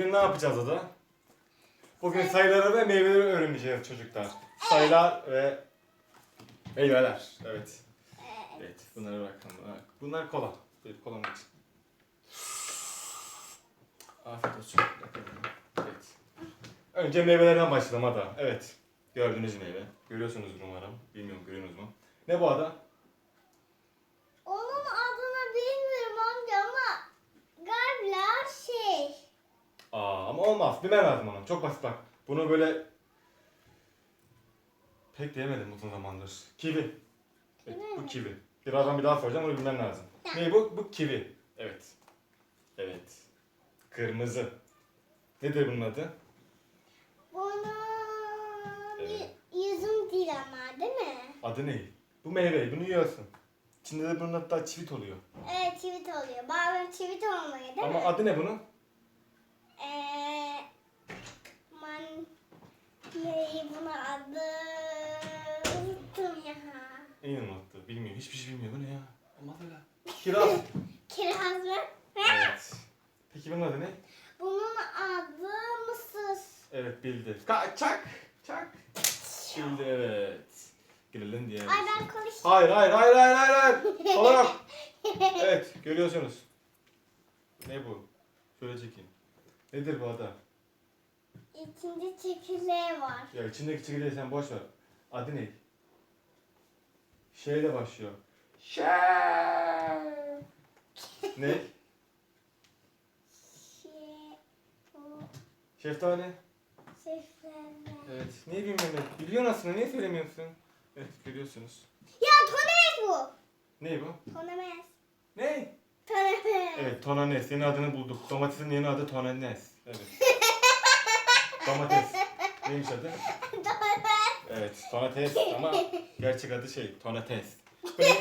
Bugün ne yapacağız Ada? Bugün sayıları ve meyveleri öğreneceğiz çocuklar. Sayılar ve meyveler. Evet. Evet. Bunları bırakalım. Bunlar, bunlar kola. Bir kola için. Afiyet olsun. Evet. Önce meyvelerden başlayalım Ada. Evet. Gördüğünüz meyve. Görüyorsunuz umarım. Bilmiyorum görüyorsunuz mu? Ne bu Ada? Onun adını bilmiyorum amca ama galiba şey. Aa ama olmaz. Bilmem lazım onu. Çok basit bak. Bunu böyle pek diyemedim uzun zamandır. Kivi. Evet, bu kivi. Birazdan bir daha soracağım onu bilmem lazım. Ne bu? Bu kivi. Evet. Evet. Kırmızı. Nedir bunun adı? Bunun Evet. yüzüm değil ama değil mi? Adı ne? Bu meyve. Bunu yiyorsun. İçinde de bunun hatta çivit oluyor. Evet çivit oluyor. Bazen çivit olmuyor değil Ama mi? adı ne bunun? Eee man ne bunun adı unuttum ya. İyi unuttu. Bilmiyor. Hiçbir şey bilmiyor. Bu ne ya? Olmaz öyle. Kiraz. Kiraz mı? evet. Peki bunun adı ne? Bunun adı mısır. Evet bildi. Ka çak. Çak. Bildi evet. Girelim diye. Ay ben konuştum. Hayır hayır hayır hayır hayır hayır. Olarak. Evet görüyorsunuz. Ne bu? Şöyle çekeyim. Nedir bu ada? İçinde çekirdeği var. Ya içindeki çekirdeği sen boş ver. Adı ne? Şeyle başlıyor. Şey. ne? Şey, Şeftali. seslerle. Evet. Niye bilmiyorum? Biliyorsun aslında. Niye söylemiyorsun? Evet görüyorsunuz. Ya tonemez bu. Ne bu? Tonemez. Ne? Tonemez. Evet tonanes. Yeni adını bulduk. Domatesin yeni adı tonanes. Evet. Domates. Neymiş adı? Evet tonates ama gerçek adı şey tonates. Bu ne?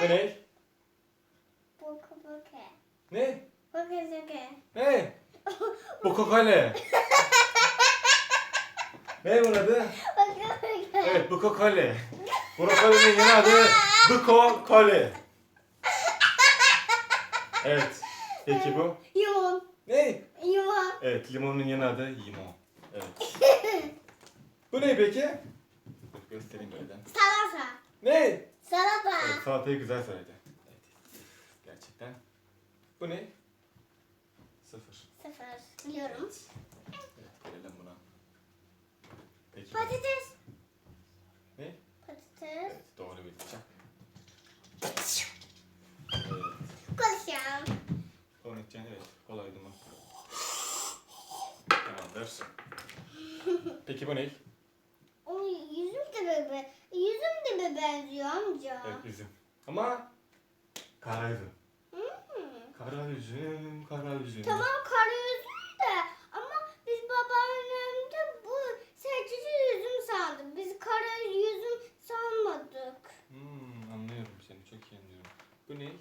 Bu ne? Boku boku. Ne? Boku boku. Ne? Bukokale. ne bunun adı? Boku boku. Evet bukokale. Brokolinin yeni adı bukokale. Evet. Peki bu? Evet limonun yeni adı limon. Evet. Bu ne peki? Dur göstereyim böyle. Salata. Ne? Salata. Evet, salatayı güzel söyledi. Evet. Gerçekten. Bu ne? Sıfır. Sıfır. Biliyorum. Evet. Evet, gelelim buna. Peki. Patates. Ne? Patates. Evet, doğru bileceğim. Evet. Konuşacağım. Konuşacaksın, evet. Kolaydı mı? Tamamdır. Peki bu ne? O yüzüm de bebe. Yüzüm de be benziyor amca. Evet, üzüm. Ama kara üzüm. Hmm. Kara üzüm, kara üzüm. Tamam kara yüzüm de ama biz babaannemde bu seçici yüzüm sandık. Biz kara yüzüm sanmadık. Hmm, anlıyorum seni, çok iyi anlıyorum. Bu ne?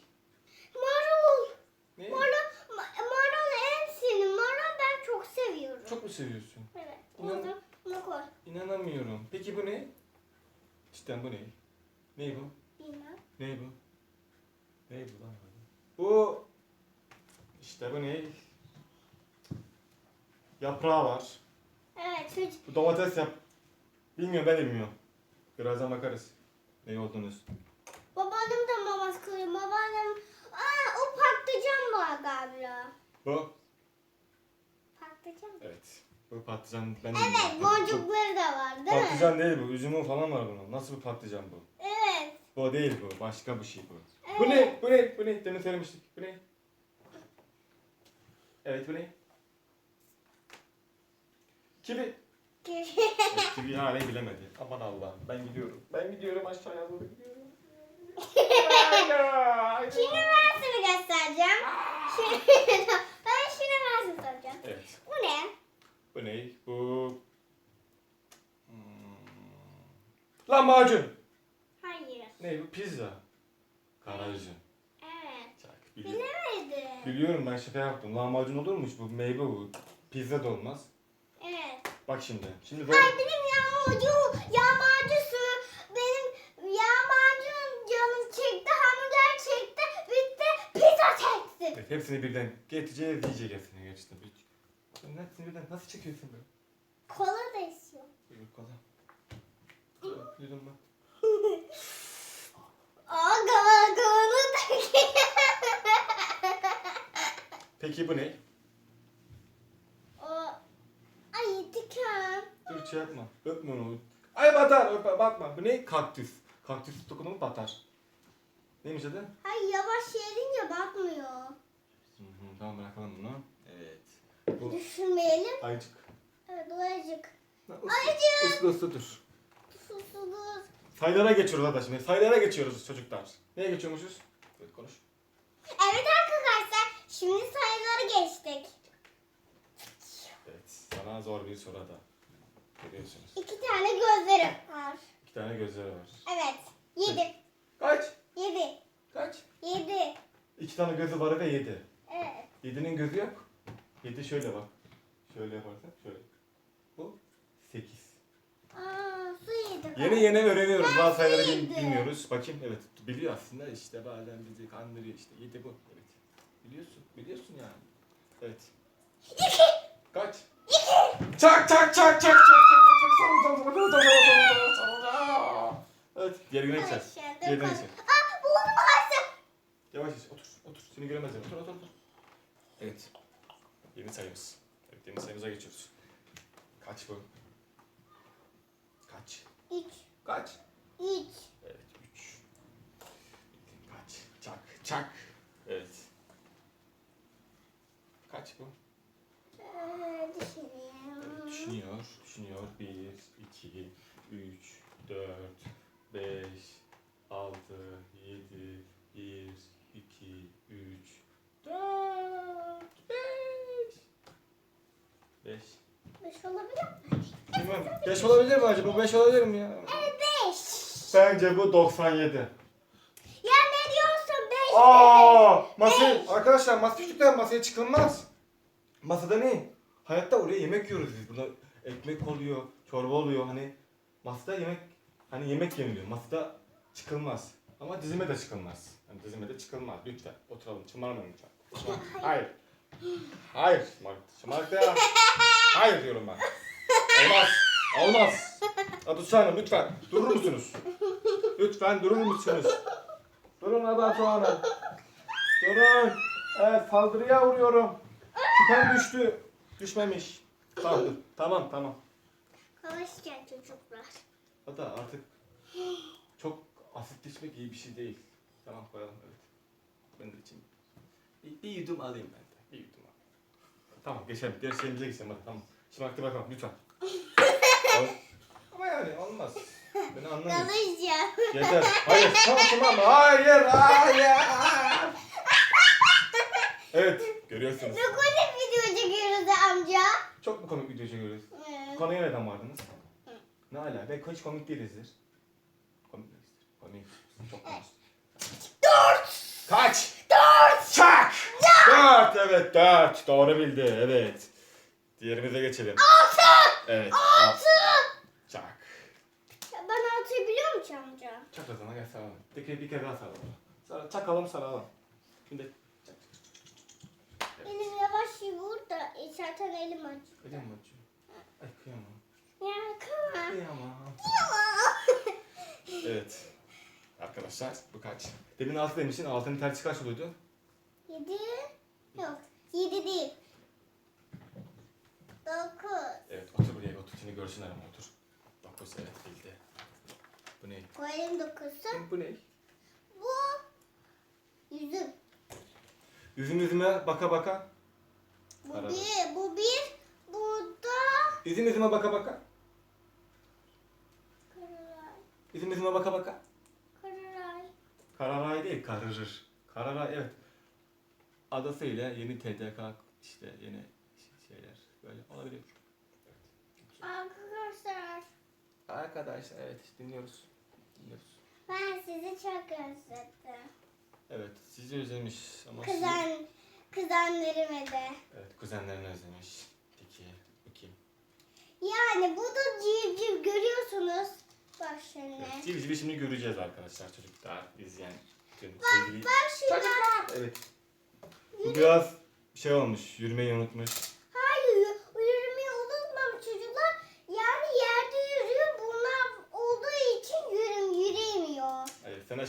Marul. Ne? Marul, ma- marul en sevdiğim. Marul ben çok seviyorum. Çok mu seviyorsun? Evet. İnan- Bunu, bunu koy. İnanamıyorum. Peki bu ne? Cidden bu ne? Ne bu? Bilmem. Ne bu? Ne bu lan? Bu işte bu ne? Yaprağı var. Evet. Hiç. Bu domates yap. Bilmiyorum ben de bilmiyorum. Birazdan bakarız. Ne olduğunu. Babaannem de namaz kılıyor. Babaannem... Aa o patlıcan var galiba. Bu? Patlıcan. Evet. Bu patlıcan ben de Evet boncukları da var değil mi? Patlıcan değil bu. Üzümü falan var bunun. Nasıl bir patlıcan bu? Evet. Bu değil bu. Başka bir şey bu. Bu ne? Bu ne? Bu ne? Demin söylemiştik. Bu ne? Evet bu ne? Kivi. Evet, kivi hala bilemedi. Aman Allah'ım. Ben gidiyorum. Ben gidiyorum aşağıya doğru gidiyorum. Şimdi ben sana göstereceğim. Şimdi, ben şimdi ben sana soracağım. evet. Bu ne? Bu. Hmm. Lahmacun. Hayır. Ne bu? Pizza. Kara üzüm. Evet. Çak. Biliyorum. Bilemedim. Biliyorum ben şaka yaptım. Lahmacun olurmuş bu. Meyve bu. Pizza da olmaz. Evet. Bak şimdi. Şimdi zor. Ay benim yağmacı, yağmacısı. Benim yağmacım canım çekti, hamburger çekti, bitti, pizza çekti. Evet, hepsini birden getireceğiz, yiyecek hepsini gerçekten. Sen hepsini birden nasıl çekiyorsun böyle? Kola da istiyor. Buyur kola. Kola, Yudum bak. Kola kola da Peki bu ne? O ay diken. Dur şey yapma. Öpme onu. Ay batar. Öpme, bakma. Bu ne? Kaktüs. Kaktüs dokunma mı batar. Neymiş adı? Ay yavaş yedince bakmıyor. Hı hı, tamam bırakalım bunu. Bu Düşünmeyelim. ayıcık. Evet o acık. Ayıcık. Uslu uslu dur. Susuzuz. Sayılara geçiyoruz hadi şimdi. Sayılara geçiyoruz çocuklar. Neye geçiyormuşuz? Evet konuş. Evet arkadaşlar şimdi sayıları geçtik. Evet. Sana zor bir soru da. Görüyorsunuz. İki tane gözleri var. İki tane gözleri var. Evet. Yedi. Kaç? Yedi. Kaç? Yedi. İki tane gözü var ve yedi. Evet. Yedinin gözü yok. Yedi şöyle bak. Şöyle yaparsak şöyle. Bu sekiz. Aa su yedi. Yeni yeni öğreniyoruz. Ben Bazı sayıları bil- bilmiyoruz. Bakayım evet biliyor aslında işte bazen bizi kandırıyor işte. Yedi bu. Evet. Biliyorsun. Biliyorsun yani. Evet. Kaç? Çak çak çak çak çak çak çak çak çak çak çak çak çak Evet. Güne geçeceğiz. Aşağıda Diğerine kal- geçelim. Aa buldum ağaçta. Yavaş yavaş otur. Otur. Seni göremezler. Otur otur otur. Evet. Yeni sayımız. Evet yeni sayımıza geçiyoruz. Kaç bu? Kaç? Üç. Kaç? Üç. Evet 3. Kaç? Çak. Çak. Evet. Kaç bu? Ee, düşünüyorum. Düşünüyor. Düşünüyor. 1, 2, 3, 4, 5, 6, 7, 1, 2, 3, 4, 5. 5. Beş olabilir mi? Bilmem. 5 olabilir mi acaba? 5 olabilir mi ya? Evet beş. Bence bu 97. Ya ne diyorsun beş? Aa, masa arkadaşlar masa küçükler masaya çıkılmaz. Masada ne? Hayatta oraya yemek yiyoruz biz. Burada ekmek oluyor, çorba oluyor. Hani masada yemek hani yemek yeniliyor. Masada çıkılmaz. Ama dizime de çıkılmaz. Hani dizime de çıkılmaz. Lütfen oturalım. Şımarmayın lütfen. Hayır. Hayır. Şımarık. Şımarık ya. Hayır diyorum ben. Olmaz. Olmaz. Adı Hanım lütfen. Durur musunuz? Lütfen durur musunuz? Durun Adat Hanım. Durun. Evet saldırıya uğruyorum. Küpen düştü. Düşmemiş. Tamam dur. Tamam tamam. Konuşacak çocuklar. Hatta artık çok asitleşmek iyi bir şey değil. Tamam koyalım evet. Ben de içeyim. Bir, bir yudum alayım ben de. Bir yudum alayım. Tamam geçelim. Diğer şeyimize geçelim hadi tamam. Şimdi aktif bakalım lütfen. Ol- Ama yani olmaz. Beni anlamıyorsun. Konuşacağım. Yeter. Hayır. Tamam tamam. Hayır. Hayır. Evet. Görüyorsunuz. Ne komik video çekiyoruz amca. Çok mu komik video çekiyoruz? Ee, Konuya neden vardınız? Ne ala? Belki hiç komik değilizdir. Komik değilizdir. Komik. Çok komik. Dört! Kaç? Dört! Çak! Dört! Evet dört. Doğru bildi. Evet. Diğerimize geçelim. Altı! Evet. Altı! Çak. Ya ben altıyı biliyor musun amca? Çak o zaman gel saralım. Bir kere, bir kere daha saralım. Sar çakalım saralım. Şimdi çak. Elim yavaş vur da içeriden elim acıyor. Kıyam mı acıyor? Ay kıyamam. Ya kama. Kıyamam. Evet. Arkadaşlar bu kaç? Demin 6 demişsin. 6'nın tersi kaç oluyordu? Yedi. Yok. Yedi değil. Dokuz. Evet otur buraya otur. Seni görsünler ama otur. 9 evet bildi. Bu ne? Koyalım dokuzu. Bu ne? Bu yüzüm. Yüzüm yüzüme baka baka. Bu Arada. bir. Bu bir. Bu da Yüzüm yüzüme baka baka. kararay. Yüzüm yüzüme baka baka. Kararay. Kararay değil kararır. Kararay evet. Adasıyla yeni TDK işte yeni şeyler böyle olabilir. Arkadaşlar Arkadaşlar evet dinliyoruz. Dinliyoruz. ben sizi çok özledim. Evet sizi özlemiş ama sizi- Kızan, kızanlarımı da. Evet kuzenlerini özlemiş. Peki bakayım. Yani bu da civciv görüyorsunuz. Bak şimdi. Evet, Civciv'i şimdi göreceğiz arkadaşlar çocuklar izleyen tüm sevgili Bak şimdi. Evet. Bu biraz şey olmuş, yürümeyi unutmuş.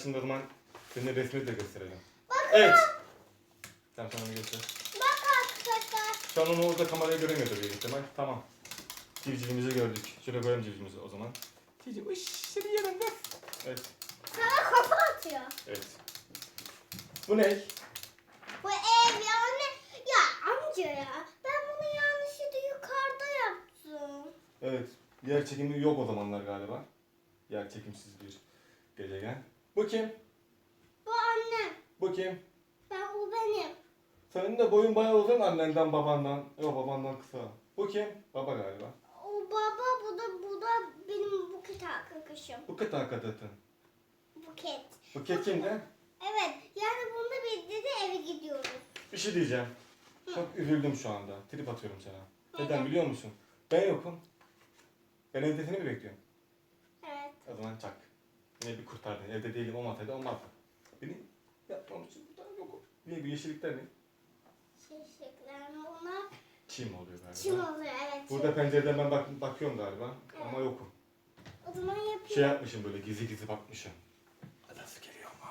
O zaman senin resmini de gösterelim. Evet. Tamam sana onu göster. Bak arkadaşlar. Şu an onu orada kameraya göremiyordur büyük ihtimal. Tamam. Civcivimizi gördük. Şöyle koyalım civcivimizi o zaman. Civciv uş seni yerim ben. Evet. Sana kafa atıyor. Evet. Bu ne? Bu ev yani. Ya amca ya. Ben bunu yanlışlıkla yukarıda yaptım. Evet. Yer çekimi yok o zamanlar galiba. Yer çekimsiz bir gezegen. Bu kim? Bu annem. Bu kim? Ben bu benim. Senin de boyun bayağı uzun annenden babandan. Yok babandan kısa. Bu kim? Baba galiba. O baba bu da bu da benim buket arkadaşım. Buket arkadaşın. Buket. Buket kimde? Evet yani bunda birlikte de eve gidiyoruz. Bir şey diyeceğim. Çok üzüldüm şu anda. Trip atıyorum sana. Neden biliyor musun? Ben yokum. Ben evde seni mi bekliyorum? Evet. O zaman çak. Yine bir kurtardın. Evde değilim olmasaydı olmazdı. Beni yapmamışsın. Burada yokum. Niye bir yeşillikler ne? Çiçekler bunlar Çim oluyor galiba. çim oluyor evet. Burada pencereden ben bak bakıyorum galiba. Ama yokum. O zaman yapayım. Şey yapmışım böyle gizli gizli bakmışım. Adası geliyor mu?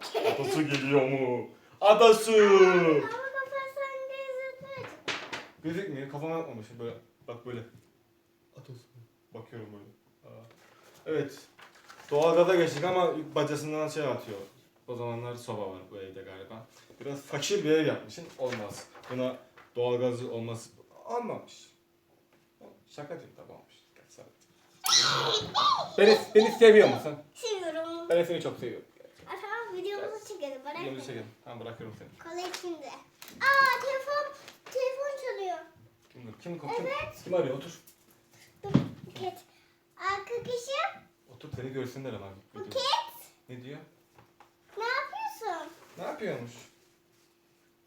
Adası geliyor mu? Adası! Ama kafa sen gözükmüyor. Gözükmüyor. Kafama yapmamışım böyle. Bak böyle. Adası. Bakıyorum böyle. Aa. Evet. Doğalgaza geçtik ama bacasından şey atıyor. O zamanlar soba var bu evde galiba. Biraz fakir bir ev yapmışsın. Olmaz. Buna doğalgazı olmaz. Olmamış. Şakacım tabi olmuş. Beni, beni seviyor musun? Seviyorum. Ben seni çok seviyorum. Aa, tamam videomuzu çekelim. Bırak. Videomuzu çekelim. Tamam bırakıyorum seni. Kola içinde. Aa telefon telefon çalıyor. Kim, kim, kim, kim, Evet. kim arıyor? Otur. Dur Buket. Arkadaşım Otur seni görsünler ama. Buket. Ne diyor? Ne yapıyorsun? Ne yapıyormuş?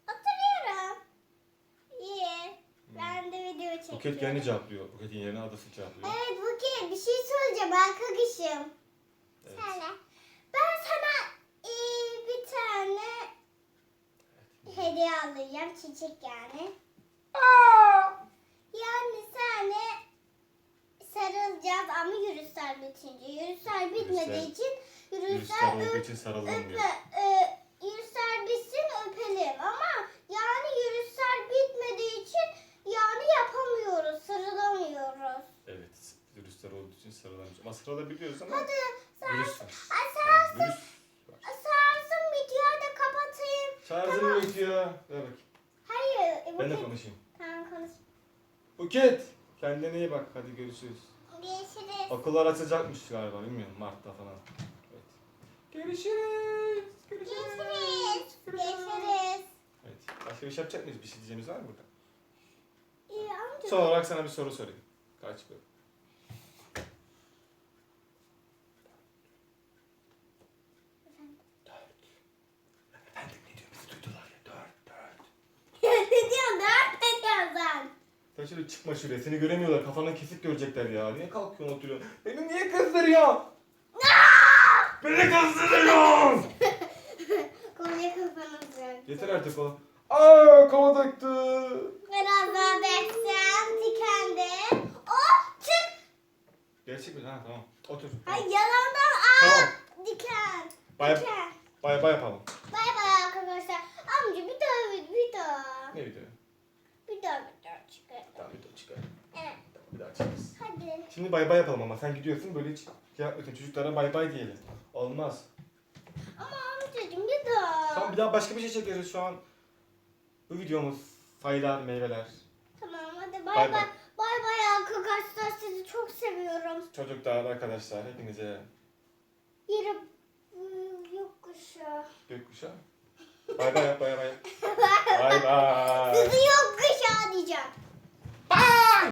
Oturuyorum. İyi. Ben de video çekiyorum. Buket kendi cevaplıyor. Buket'in yerine adası cevaplıyor. Evet Buket bir şey söyleyeceğim arkadaşım. Evet. Söyle. Ben sana e, bir tane hediye alacağım. Çiçek yani. Yani sana sarılacağız ama yürüyüşler bitince. Yürüyüşler bitmediği Yürüyüşler- için Virüsler yürüyüşler olduğu öp, için sarılamıyor. öple, e, yürüyüşler bitsin öpelim ama yani yürüyüşler bitmediği için yani yapamıyoruz, sarılamıyoruz. Evet. Virüsler olduğu için sarılamıyor. Ama sarılabiliyoruz ama Hadi virüs var. Ay, Yani sen, virüs var. sarsın videoyu da kapatayım. Şarjım bitiyor. Ver bakayım. Hayır. e, Ben de Buket- konuşayım. Tamam konuş. Buket! Kendine iyi bak. Hadi görüşürüz. Görüşürüz. Okullar açacakmış galiba. Bilmiyorum. Mart'ta falan. Evet. Görüşürüz. Görüşürüz. Görüşürüz. Evet. Başka bir şey yapacak mıyız? Bir şey diyeceğimiz var mı burada? İyi amca. Son olarak sana bir soru sorayım. Kaç bu? Dört. Efendim ne diyor? Bizi duydular ya. Dört, dört. ne diyorsun? Ne diyorsun sen? Sen şöyle çıkma şuraya. Seni göremiyorlar. Kafanı kesik görecekler ya. Niye kalkıyorsun oturuyorsun? Beni niye kızdırıyorsun? Beni kızdırıyorsun! Konuya kafanızı. Yeter artık o. Aa kova döktü. Biraz daha beklesem tikendi. Oh çık. Gerçek mi? Ha tamam. Otur. Ay yalandan aa Tamam. diken. Bay Diken. bay, bay yapalım. Bay bay arkadaşlar. Amca bir daha bir daha. Ne video? Bir daha bir daha çıkarım. Tamam video çıkar. Evet. Tamam, bir daha çıkarız. Hadi. Şimdi bay bay yapalım ama sen gidiyorsun böyle hiç şey yapmıyorsun. Çocuklara bay bay diyelim. Olmaz. Ama amcacığım bir daha. Tamam bir daha başka bir şey çekeriz şu an. Bu videomuz sayılar, meyveler. Tamam hadi Bay bay bay. bay. Arkadaşlar sizi çok seviyorum. Çocuklar, arkadaşlar hepinize Yeri yokkuşu. gökkuşağı. Bay bay bay bay. Bay bay. Sizi